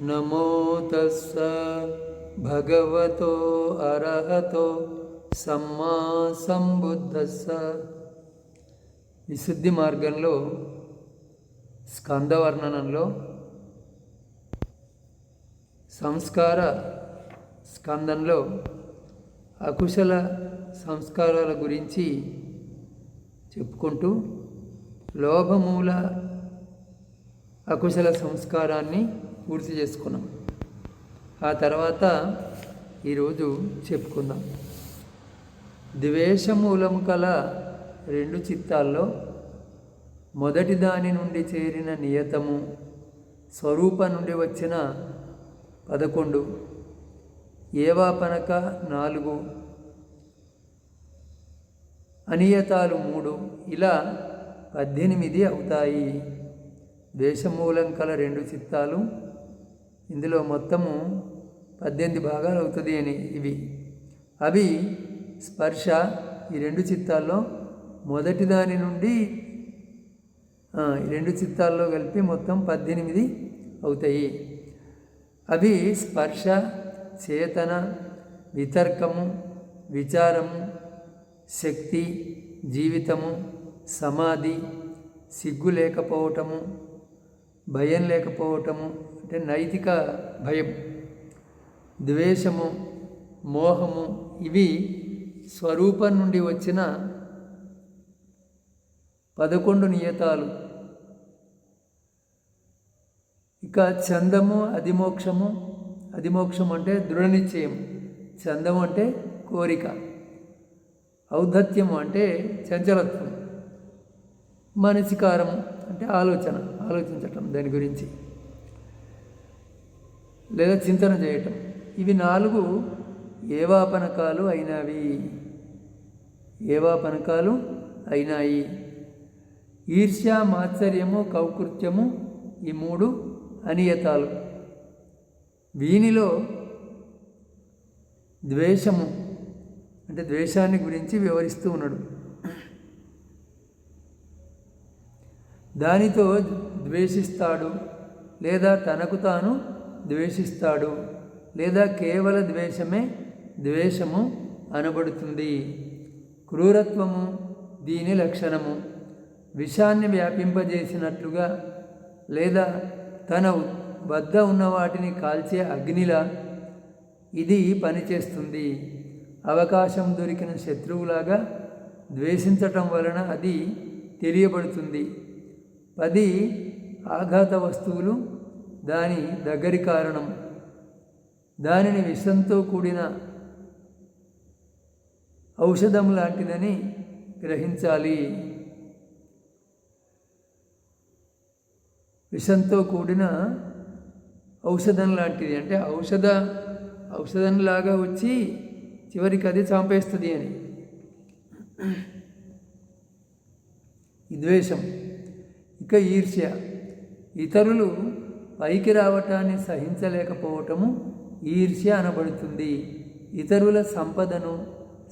నమో తస్స భగవతో అర్హతో సమ్మా సంబుద్ధస్స. విశుద్ధి మార్గంలో స్కందవర్ణనంలో సంస్కార స్కందంలో అకుశల సంస్కారాల గురించి చెప్పుకుంటూ లోభమూల అకుశల సంస్కారాన్ని పూర్తి చేసుకున్నాం. ఆ తర్వాత ఈరోజు చెప్పుకుందాం. ద్వేషమూలం కల రెండు చిత్తాల్లో మొదటి దాని నుండి చేరిన నియతము స్వరూప నుండి వచ్చిన పదకొండు ఏవాపనక నాలుగు అనియతాలు మూడు ఇలా పద్దెనిమిది అవుతాయి. ద్వేషమూలం కల రెండు చిత్తాలు ఇందులో మొత్తము పద్దెనిమిది భాగాలు అవుతుంది అని ఇవి. అవి స్పర్శ ఈ రెండు చిత్తాల్లో మొదటి దాని నుండి రెండు చిత్తాల్లో కలిపి మొత్తం పద్దెనిమిది అవుతాయి. అవి స్పర్శ చేతన వితర్కము విచారము శక్తి జీవితము సమాధి సిగ్గు లేకపోవటము భయం లేకపోవటము అంటే నైతిక భయం ద్వేషము మోహము ఇవి స్వరూపం నుండి వచ్చిన పదకొండు నియతాలు. ఇక చందము అధిమోక్షము అధిమోక్షం అంటే దృఢనిశ్చయం చందం చందము అంటే కోరిక ఔద్ధత్యము అంటే చంచలత్వం మానసికారం అంటే ఆలోచన ఆలోచించటం దాని గురించి. లేదా చింతన చేయటం. ఇవి నాలుగు ఏవాపనకాలు అయినవి. ఏవాపనకాలు అయినాయి. ఈర్ష్య మాత్సర్యము కౌకృత్యము ఈ మూడు అనియతాలు. వీనిలో ద్వేషము అంటే ద్వేషాన్ని గురించి వివరిస్తూ ఉన్నాడు. దానితో ద్వేషిస్తాడు లేదా తనకు తాను ద్వేషిస్తాడు లేదా కేవల ద్వేషమే ద్వేషము అనబడుతుంది. క్రూరత్వము దీని లక్షణము. విషాన్ని వ్యాపింపజేసినట్లుగా లేదా తన వద్ద ఉన్న వాటిని కాల్చే అగ్నిలా ఇది పనిచేస్తుంది. అవకాశం దొరికిన శత్రువులాగా ద్వేషించటం వలన అది తెలియబడుతుంది. పది ఆఘాత వస్తువులు దాని దగ్గరి కారణం దానిని విషంతో కూడిన ఔషధం లాంటిదని గ్రహించాలి. విషంతో కూడిన ఔషధం లాంటిది అంటే ఔషధ ఔషధంలాగా వచ్చి చివరికి అది చంపేస్తుంది అని. ఈ ద్వేషం ఇక ఈర్ష్య ఇతరులు పైకి రావటాన్ని సహించలేకపోవటము ఈర్ష్య అనబడుతుంది. ఇతరుల సంపదను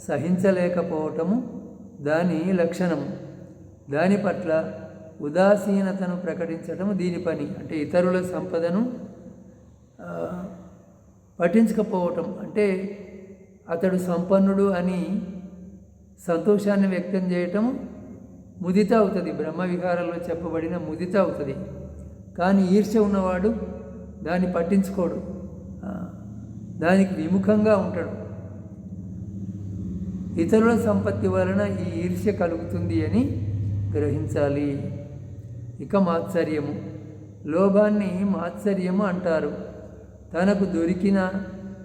సహించలేకపోవటము దాని లక్షణము. దాని పట్ల ఉదాసీనతను ప్రకటించటం దీని పని. అంటే ఇతరుల సంపదను పఠించకపోవటం అంటే అతడు సంపన్నుడు అని సంతోషాన్ని వ్యక్తం చేయటం ముదిత అవుతుంది. బ్రహ్మ విహారంలో చెప్పబడిన ముదిత అవుతుంది. కానీ ఈర్ష్య ఉన్నవాడు దాన్ని పట్టించుకోడు. దానికి విముఖంగా ఉంటాడు. ఇతరుల సంపత్తి వలన ఈ ఈర్ష్య కలుగుతుంది అని గ్రహించాలి. ఇక మాత్సర్యము. లోభాన్ని మాత్సర్యము అంటారు. తనకు దొరికిన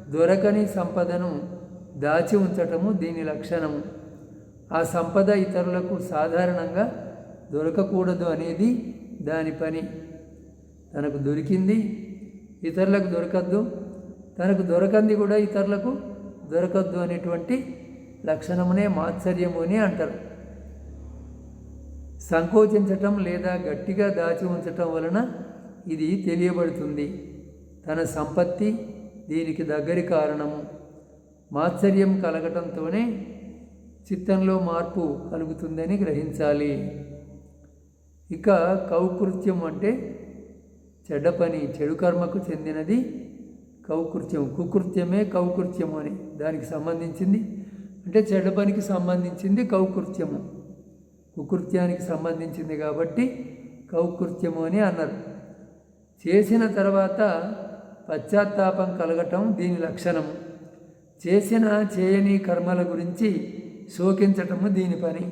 దొరకని సంపదను దాచి ఉంచటము దీని లక్షణము. ఆ సంపద ఇతరులకు సాధారణంగా దొరకకూడదు అనేది దాని పని. తనకు దొరికింది ఇతరులకు దొరకద్దు. తనకు దొరకంది కూడా ఇతరులకు దొరకద్దు అనేటువంటి లక్షణమునే మాత్సర్యము అని అంటారు. సంకోచించటం లేదా గట్టిగా దాచి ఉంచటం వలన ఇది తెలియబడుతుంది. తన సంపత్తి దీనికి దగ్గరి కారణము. మాత్సర్యం కలగటంతోనే చిత్తంలో మార్పు కలుగుతుందని గ్రహించాలి. ఇక కౌకృత్యం అంటే చెడ్డ పని చెడు కర్మకు చెందినది కౌకృత్యం. కుకృత్యమే కౌకృత్యము అని దానికి సంబంధించింది. అంటే చెడ్డ పనికి సంబంధించింది కౌకృత్యము. కుకృత్యానికి సంబంధించింది కాబట్టి కౌకృత్యము అని అన్నారు. చేసిన తర్వాత పశ్చాత్తాపం కలగటం దీని లక్షణము. చేసిన చేయని కర్మల గురించి శోకించటము దీని పని.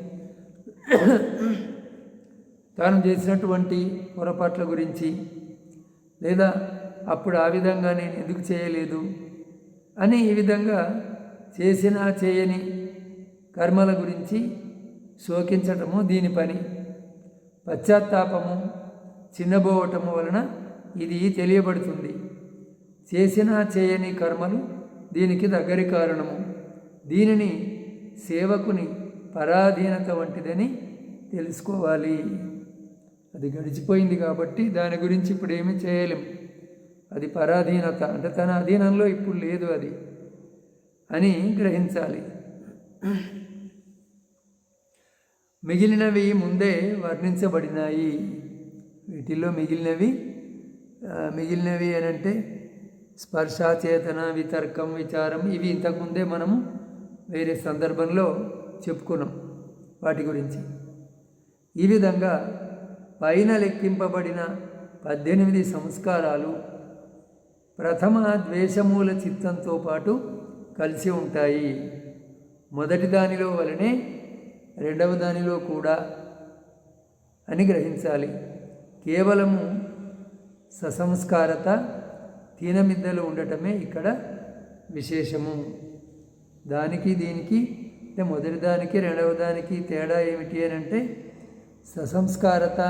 తాను చేసినటువంటి పొరపాట్ల గురించి లేదా అప్పుడు ఆ విధంగా నేను ఎందుకు చేయలేదు? అని ఈ విధంగా చేసిన చేయని కర్మల గురించి శోకించటము దీని పని. పశ్చాత్తాపము చిన్నబోవటము వలన ఇది తెలియబడుతుంది. చేసిన చేయని కర్మలు దీనికి దగ్గరి కారణము. దీనిని సేవకుని పరాధీనత వంటిదని తెలుసుకోవాలి. అది గడిచిపోయింది కాబట్టి దాని గురించి ఇప్పుడు ఏమీ చేయలేం. అది పరాధీనత అంటే తన అధీనంలో ఇప్పుడు లేదు అది అని గ్రహించాలి. మిగిలినవి ముందే వర్ణించబడినాయి. వీటిల్లో మిగిలినవి మిగిలినవి అని అంటే స్పర్శ చేతన వితర్కం విచారం ఇవి ఇంతకుముందే మనము వేరే సందర్భంలో చెప్పుకున్నాం వాటి గురించి. ఈ విధంగా పైన లెక్కింపబడిన పద్దెనిమిది సంస్కారాలు ప్రథమ ద్వేషమూల చిత్తంతో పాటు కలిసి ఉంటాయి. మొదటి దానిలో వలనే రెండవ దానిలో కూడా అని గ్రహించాలి. కేవలము ససంస్కారత తీనమిద్దలు ఉండటమే ఇక్కడ విశేషము. దానికి దీనికి అంటే మొదటి దానికి రెండవ దానికి తేడా ఏమిటి అని అంటే ససంస్కారత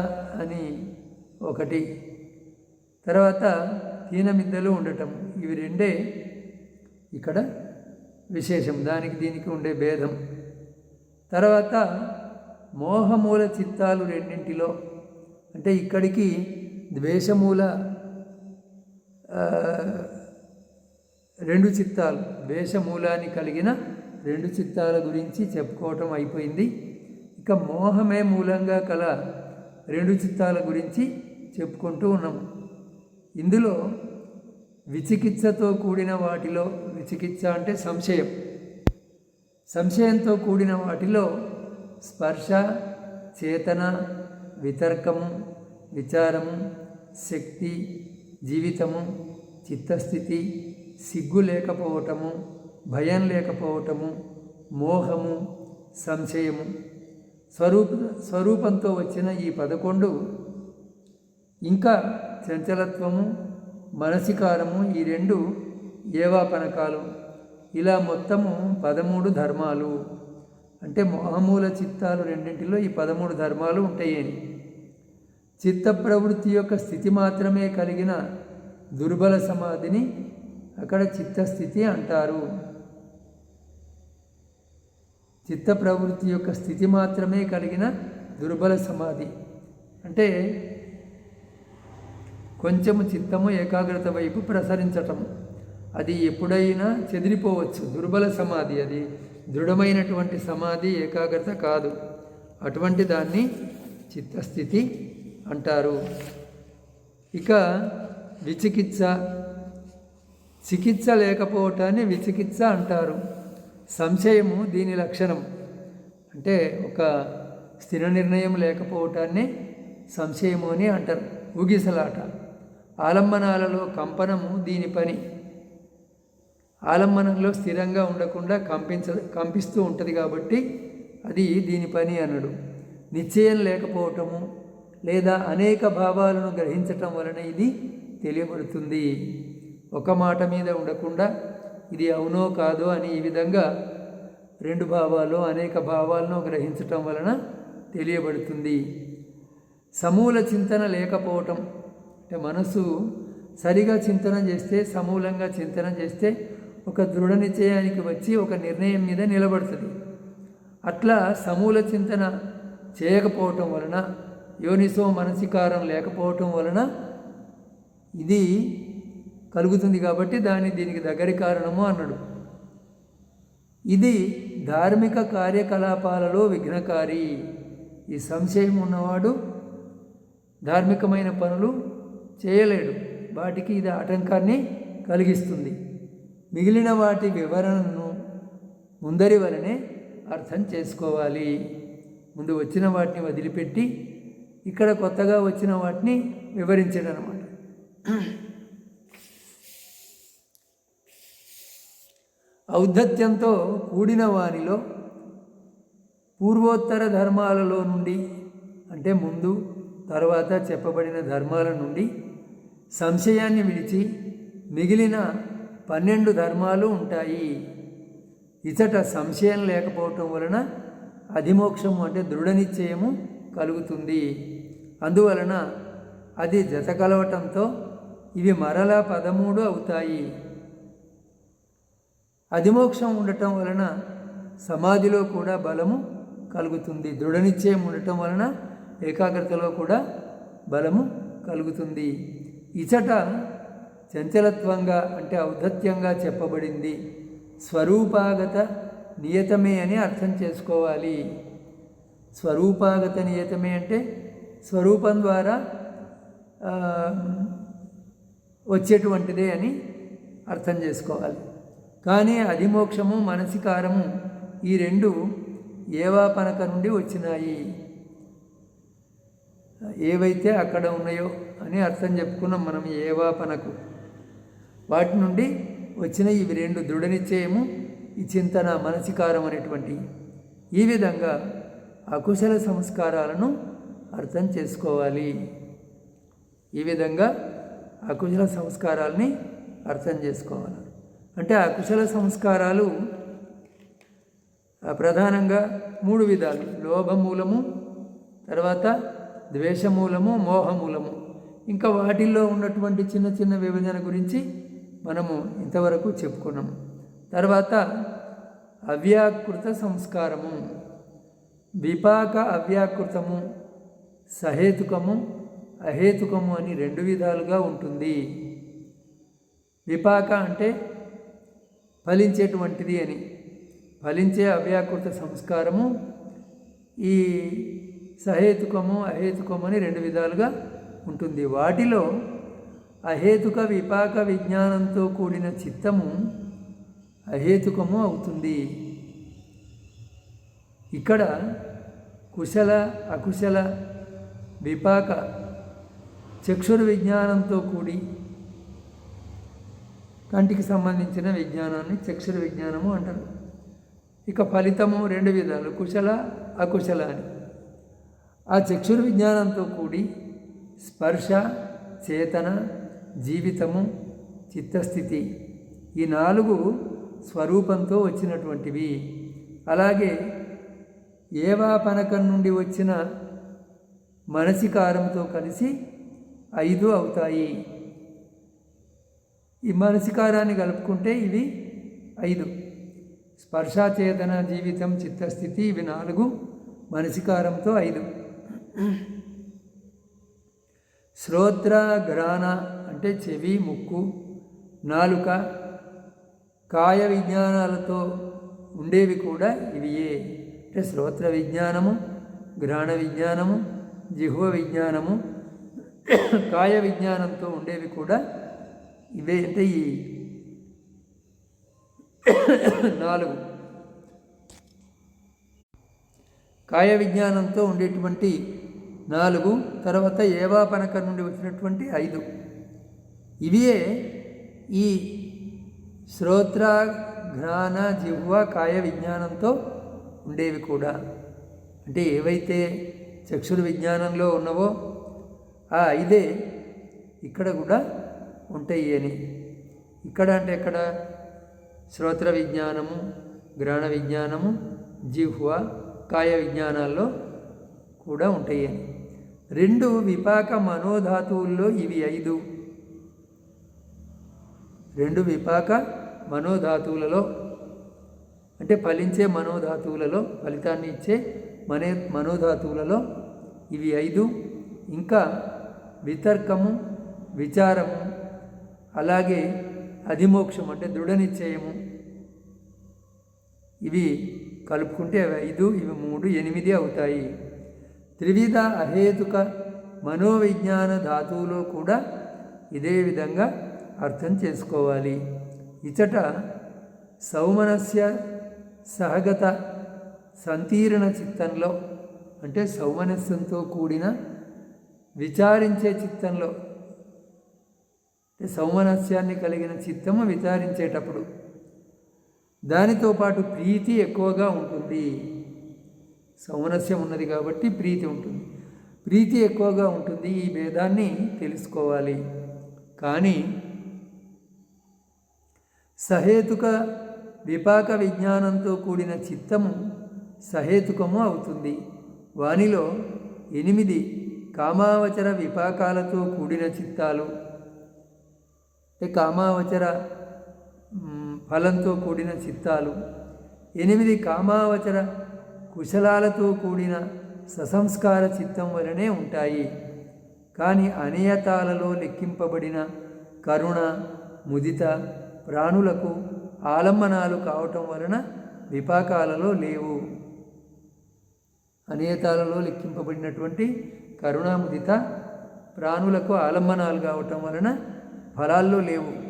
అని ఒకటి. తర్వాత దీనమిద్దలు ఉండటం ఇవి రెండే ఇక్కడ విశేషం. దానికి దీనికి ఉండే భేదం. తర్వాత మోహమూల చిత్తాలు రెండింటిలో అంటే ఇక్కడికి ద్వేషమూల రెండు చిత్తాలు ద్వేషమూలాన్ని కలిగిన రెండు చిత్తాల గురించి చెప్పుకోవటం అయిపోయింది. ఇక మోహమే మూలంగా కల రెండు చిత్తాల గురించి చెప్పుకుంటూ ఉన్నాము. ఇందులో విచికిత్సతో కూడిన వాటిలో విచికిత్స అంటే సంశయం. సంశయంతో కూడిన వాటిలో స్పర్శ చేతన వితర్కము విచారము శక్తి జీవితము చిత్తస్థితి సిగ్గు లేకపోవటము భయం లేకపోవటము మోహము సంశయము స్వరూప స్వరూపంతో వచ్చిన ఈ పదకొండు ఇంకా చంచలత్వము మనసికారము ఈ రెండు ఏవాపనకాలు. ఇలా మొత్తము పదమూడు ధర్మాలు. అంటే మహమూల చిత్తాలు రెండింటిలో ఈ పదమూడు ధర్మాలు ఉంటాయని. చిత్త ప్రవృత్తి యొక్క స్థితి మాత్రమే కలిగిన దుర్బల సమాధిని అక్కడ చిత్తస్థితి అంటారు. చిత్త ప్రవృత్తి యొక్క స్థితి మాత్రమే కలిగిన దుర్బల సమాధి. అంటే కొంచెము చిత్తము ఏకాగ్రత వైపు ప్రసరించటం అది ఎప్పుడైనా చెదిరిపోవచ్చు. దుర్బల సమాధి అది. దృఢమైనటువంటి సమాధి ఏకాగ్రత కాదు. అటువంటి దాన్ని చిత్తస్థితి అంటారు. ఇక విచికిత్స. చికిత్స లేకపోవటాన్ని విచికిత్స అంటారు. సంశయము దీని లక్షణం అంటే ఒక స్థిర నిర్ణయం లేకపోవటాన్ని సంశయము అని అంటారు. ఊగిసలాట. ఆలంబనాలలో కంపనము దీని పని. ఆలంబనంలో స్థిరంగా ఉండకుండా కంపించ కంపిస్తూ ఉంటుంది కాబట్టి అది దీని పని అనడు. నిశ్చయం లేకపోవటము లేదా అనేక భావాలను గ్రహించటం వలన ఇది తెలియబడుతుంది. ఒక మాట మీద ఉండకుండా ఇది అవునో కాదో అని ఈ విధంగా రెండు భావాలు అనేక భావాలను గ్రహించటం వలన తెలియబడుతుంది. సమూల చింతన లేకపోవటం. అంటే మనసు సరిగా చింతన చేస్తే సమూలంగా చింతన చేస్తే ఒక దృఢ నిశ్చయానికి వచ్చి ఒక నిర్ణయం మీద నిలబడుతుంది. అట్లా సమూల చింతన చేయకపోవటం వలన యోనిసో మనసికారం లేకపోవటం వలన ఇది కలుగుతుంది కాబట్టి దాన్ని దీనికి దగ్గరి కారణము అన్నాడు. ఇది ధార్మిక కార్యకలాపాలలో విఘ్నకారి. ఈ సంశయం ఉన్నవాడు ధార్మికమైన పనులు చేయలేడు. వాటికి ఇది ఆటంకాన్ని కలిగిస్తుంది. మిగిలిన వాటి వివరణను ముందరి వలనే అర్థం చేసుకోవాలి. ముందు వచ్చిన వాటిని వదిలిపెట్టి ఇక్కడ కొత్తగా వచ్చిన వాటిని వివరించడం అన్నమాట ఔద్ధత్యంతో కూడిన వారిలో పూర్వోత్తర ధర్మాలలో నుండి అంటే ముందు తర్వాత చెప్పబడిన ధర్మాల నుండి సంశయాన్ని విడిచి మిగిలిన పన్నెండు ధర్మాలు ఉంటాయి. ఇచట సంశయం లేకపోవటం వలన అధిమోక్షము అంటే దృఢ నిశ్చయము కలుగుతుంది. అందువలన అది జత కలవటంతో ఇవి మరలా పదమూడు అవుతాయి. అధిమోక్షం ఉండటం వలన సమాధిలో కూడా బలము కలుగుతుంది. దృఢనిశ్చయం ఉండటం వలన ఏకాగ్రతలో కూడా బలము కలుగుతుంది. ఇచట చంచలత్వంగా అంటే ఔద్ధత్యంగా చెప్పబడింది. స్వరూపాగత నియతమే అని అర్థం చేసుకోవాలి. స్వరూపాగత నియతమే అంటే స్వరూపం ద్వారా వచ్చేటువంటిదే అని అర్థం చేసుకోవాలి. కానీ అధిమోక్షము మనసికారము ఈ రెండు ఏవాపనక నుండి వచ్చినాయి. ఏవైతే అక్కడ ఉన్నాయో అని అర్థం చెప్పుకున్నాం మనం ఏవాపనకు వాటి నుండి వచ్చిన ఇవి రెండు దృఢ నిశ్చయము ఈ చింతన మనసికారం అనేటువంటి ఈ విధంగా అకుశల సంస్కారాలను అర్థం చేసుకోవాలి. ఈ విధంగా అకుశల సంస్కారాలని అర్థం చేసుకోవాలి. అంటే అకుశల సంస్కారాలు ప్రధానంగా మూడు విధాలు. లోభమూలము తర్వాత ద్వేషమూలము మోహమూలము. ఇంకా వాటిల్లో ఉన్నటువంటి చిన్న చిన్న విభజన గురించి మనము ఇంతవరకు చెప్పుకున్నాము. తర్వాత అవ్యాకృత సంస్కారము విపాక అవ్యాకృతము సహేతుకము అహేతుకము అని రెండు విధాలుగా ఉంటుంది. విపాక అంటే ఫలించేటువంటిది అని. ఫలించే అవ్యాకృత సంస్కారము ఈ సహేతుకము అహేతుకము అని రెండు విధాలుగా ఉంటుంది. వాటిలో అహేతుక విపాక విజ్ఞానంతో కూడిన చిత్తము అహేతుకము అవుతుంది. ఇక్కడ కుశల అకుశల విపాక చక్షుర విజ్ఞానంతో కూడి కంటికి సంబంధించిన విజ్ఞానాన్ని చక్షుర విజ్ఞానము అంటారు. ఇక ఫలితము రెండు విధాలు కుశల అకుశల అని. ఆ చక్షుర విజ్ఞానంతో కూడి స్పర్శ చేతన జీవితము చిత్తస్థితి ఈ నాలుగు స్వరూపంతో వచ్చినటువంటివి. అలాగే ఏవాపనకం నుండి వచ్చిన మనసికారంతో కలిసి ఐదు అవుతాయి. ఈ మనసికారాన్ని కలుపుకుంటే ఇవి ఐదు. స్పర్శాచేతన జీవితం చిత్తస్థితి ఇవి నాలుగు. మనసికారంతో ఐదు. శ్రోత్ర గ్రాణ అంటే చెవి ముక్కు నాలుక కాయ విజ్ఞానాలతో ఉండేవి కూడా ఇవియే. అంటే శ్రోత్ర విజ్ఞానము గ్రాణ విజ్ఞానము జిహ్వ విజ్ఞానము కాయ విజ్ఞానంతో ఉండేవి కూడా ఇవే అంటే ఈ నాలుగు. కాయ విజ్ఞానంతో ఉండేటువంటి నాలుగు తర్వాత ఏవాపనక నుండి వచ్చినటువంటి ఐదు. ఇవే ఈ శ్రోత్ర ఘ్రాణ జిహ్వ కాయ విజ్ఞానంతో ఉండేవి కూడా. అంటే ఏవైతే చక్షుర విజ్ఞానంలో ఉన్నవో ఆ ఐదే ఇక్కడ కూడా ఉంటాయి అని ఇక్కడ అంటే ఎక్కడ? శ్రోత్ర విజ్ఞానము గ్రహణ విజ్ఞానము జిహ్వ కాయ విజ్ఞానాల్లో కూడా ఉంటాయి అని రెండు విపాక మనోధాతువుల్లో ఇవి ఐదు. రెండు విపాక మనోధాతువులలో అంటే ఫలించే మనోధాతువులలో ఫలితాన్ని ఇచ్చే మనే మనోధాతువులలో ఇవి ఐదు. ఇంకా వితర్కము విచారము అలాగే అధిమోక్షం అంటే దృఢ నిశ్చయము ఇవి కలుపుకుంటే ఐదు ఇవి మూడు ఎనిమిది అవుతాయి. త్రివిధ అహేతుక మనోవిజ్ఞాన ధాతువులో కూడా ఇదే విధంగా అర్థం చేసుకోవాలి. ఇచట సౌమనస్య సహగత సంతీర్ణ చిత్తంలో అంటే సౌమనస్యంతో కూడిన విచారించే చిత్తంలో సౌమనస్యాన్ని కలిగిన చిత్తము విచారించేటప్పుడు దానితో పాటు ప్రీతి ఎక్కువగా ఉంటుంది. సౌమనస్యం ఉన్నది కాబట్టి ప్రీతి ఉంటుంది. ప్రీతి ఎక్కువగా ఉంటుంది ఈ భేదాన్ని తెలుసుకోవాలి. కానీ సహేతుక విపాక విజ్ఞానంతో కూడిన చిత్తము సహేతుకము అవుతుంది. వానిలో ఎనిమిది కామావచర విపాకాలతో కూడిన చిత్తాలు ఇక కామావచర ఫలంతో కూడిన చిత్తాలు. ఎనిమిది కామావచర కుశలాలతో కూడిన ససంస్కార చిత్తం వలనే ఉంటాయి. కానీ అనియతాలలో లెక్కింపబడిన కరుణ ముదిత ప్రాణులకు ఆలంబనాలు కావటం వలన విపాకాలలో లేవు. అనియతాలలో లెక్కింపబడినటువంటి కరుణాముదిత ప్రాణులకు ఆలంబనాలు కావటం వలన ఫలాల్లో లేవు.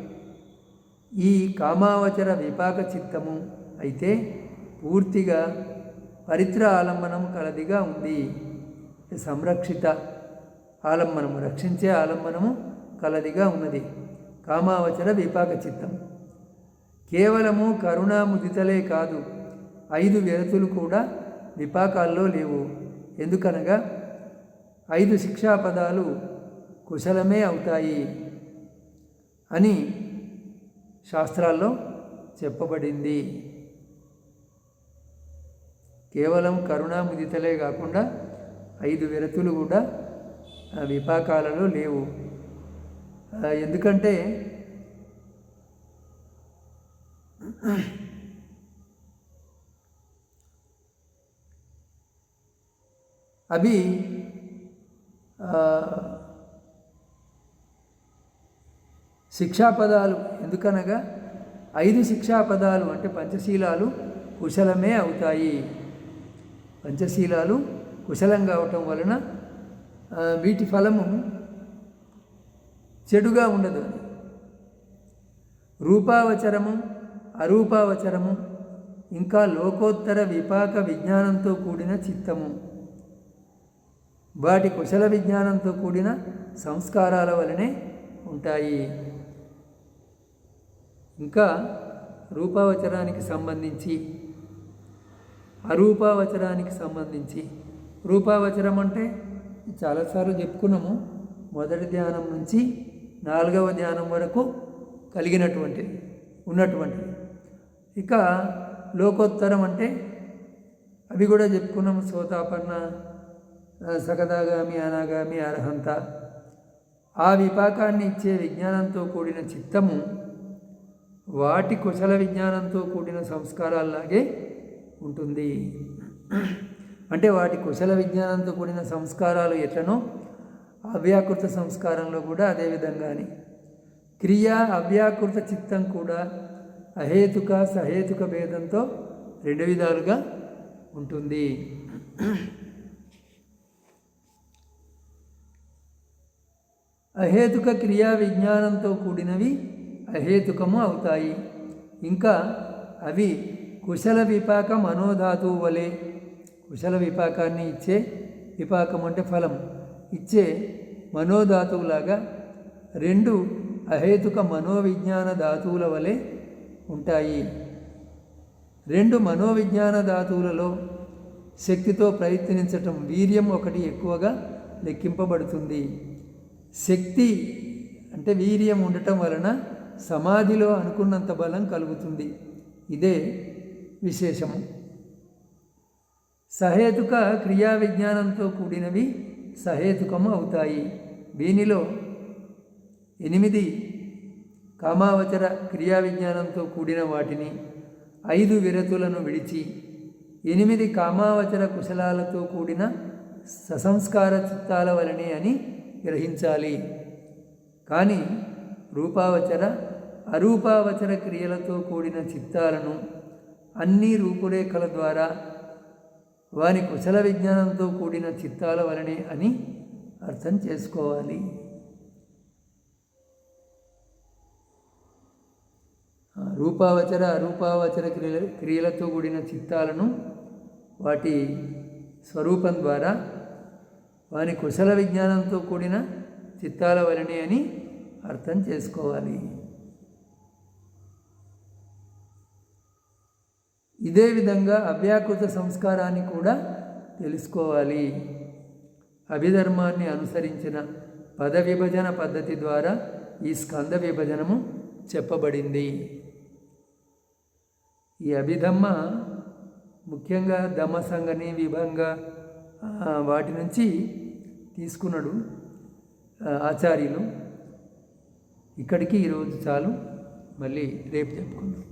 ఈ కామావచర విపాక చిత్తము అయితే పూర్తిగా పరిత్ర ఆలంబనం కలదిగా ఉంది. సంరక్షిత ఆలంబనము రక్షించే ఆలంబనము కలదిగా ఉన్నది. కామావచర విపాక చిత్తం. కేవలము కరుణాముదితలే కాదు ఐదు విరతులు కూడా విపాకాల్లో లేవు. ఎందుకనగా ఐదు శిక్షాపదాలు కుశలమే అవుతాయి. అని శాస్త్రాల్లో చెప్పబడింది. కేవలం కరుణాముదితలే కాకుండా ఐదు విరతులు కూడా విపాకాలలో లేవు. ఎందుకంటే అవి ఆ, శిక్షాపదాలు. ఎందుకనగా ఐదు శిక్షాపదాలు అంటే పంచశీలాలు కుశలమే అవుతాయి. పంచశీలాలు కుశలంగా అవటం వలన వీటి ఫలము చెడుగా ఉండదు. రూపావచరము అరూపావచరము ఇంకా లోకోత్తర విపాక విజ్ఞానంతో కూడిన చిత్తము. వాటి కుశల విజ్ఞానంతో కూడిన సంస్కారాల వలనే ఉంటాయి. ఇంకా రూపావచరానికి సంబంధించి అరూపావచరానికి సంబంధించి. రూపావచరం అంటే చాలాసార్లు చెప్పుకున్నాము మొదటి ధ్యానం నుంచి నాలుగవ ధ్యానం వరకు కలిగినటువంటిది ఉన్నటువంటిది. ఇక లోకోత్తరం అంటే అవి కూడా చెప్పుకున్నాము సోతాపన్న సగదాగామి అనాగామి అర్హంత. ఆ విపాకాన్ని ఇచ్చే విజ్ఞానంతో కూడిన చిత్తము వాటి కుశల విజ్ఞానంతో కూడిన సంస్కారాల్లాగే ఉంటుంది. అంటే వాటి కుశల విజ్ఞానంతో కూడిన సంస్కారాలు ఎట్లనో అవ్యాకృత సంస్కారంలో కూడా అదే విధంగానే. క్రియ అవ్యాకృత చిత్తం కూడా అహేతుక సహేతుక భేదంతో రెండు విధాలుగా ఉంటుంది. అహేతుక క్రియా విజ్ఞానంతో కూడినవి అహేతుకము అవుతాయి. ఇంకా అవి కుశల విపాక మనోధాతువు వలె కుశల విపాకాన్ని ఇచ్చే విపాకం అంటే ఫలం ఇచ్చే మనోధాతువులాగా రెండు అహేతుక మనోవిజ్ఞాన ధాతువుల వలె ఉంటాయి. రెండు మనోవిజ్ఞాన ధాతువులలో శక్తితో ప్రయత్నించటం వీర్యం ఒకటి ఎక్కువగా లెక్కింపబడుతుంది. శక్తి అంటే వీర్యం ఉండటం వలన సమాధిలో అనుకున్నంత బలం కలుగుతుంది. ఇదే విశేషము. సహేతుక క్రియా విజ్ఞానంతో కూడినవి సహేతుకము అవుతాయి. దీనిలో ఎనిమిది కామావచర క్రియా విజ్ఞానంతో కూడిన వాటిని ఐదు విరతులను విడిచి ఎనిమిది కామావచర కుశలాలతో కూడిన ససంస్కార చిత్తాల వలనే అని గ్రహించాలి. కానీ రూపావచర అరూపావచర క్రియలతో కూడిన చిత్తాలను అన్ని రూపురేఖల ద్వారా వారి కుశల విజ్ఞానంతో కూడిన చిత్తాల వలనే అని అర్థం చేసుకోవాలి. రూపావచర అరూపావచర క్రియల క్రియలతో కూడిన చిత్తాలను వాటి స్వరూపం ద్వారా వారి కుశల విజ్ఞానంతో కూడిన చిత్తాల వలనే అని అర్థం చేసుకోవాలి. ఇదే విధంగా అవ్యాకృత సంస్కారాన్ని కూడా తెలుసుకోవాలి. అభిధర్మాన్ని అనుసరించిన పద విభజన పద్ధతి ద్వారా ఈ స్కంద విభజనము చెప్పబడింది. ఈ అభిధమ్మ ముఖ్యంగా దమసంగని విభంగ వాటి నుంచి తీసుకున్నాడు ఆచార్యులు. ఇక్కడికి ఈరోజు చాలు. మళ్ళీ రేపు చెప్పుకుందాం.